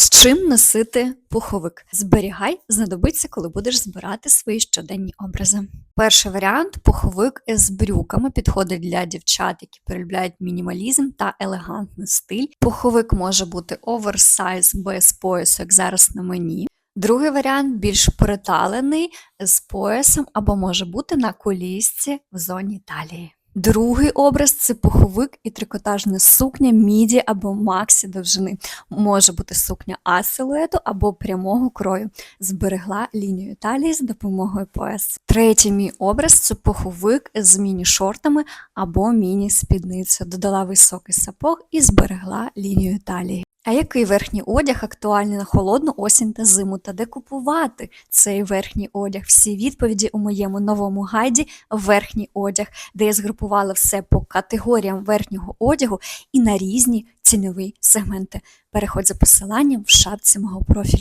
З чим носити пуховик? Зберігай, знадобиться, коли будеш збирати свої щоденні образи. Перший варіант пуховик з брюками підходить для дівчат, які полюбляють мінімалізм та елегантний стиль. Пуховик може бути оверсайз без поясу, як зараз на мені. Другий варіант більш приталений з поясом або може бути на колісці в зоні талії. Другий образ це пуховик і трикотажна сукня міді або максі довжини. Може бути сукня А силуету або прямого крою. Зберегла лінію талії з допомогою пояс. Третій мій образ це пуховик з міні-шортами або міні-спідницею. Додала високий сапог і зберегла лінію талії. А який верхній одяг актуальний на холодну осінь та зиму? Та де купувати цей верхній одяг? Всі відповіді у моєму новому гайді Верхній одяг, де я згрупувала все по категоріям верхнього одягу і на різні цінові сегменти. Переходь за посиланням в шапці мого профілю.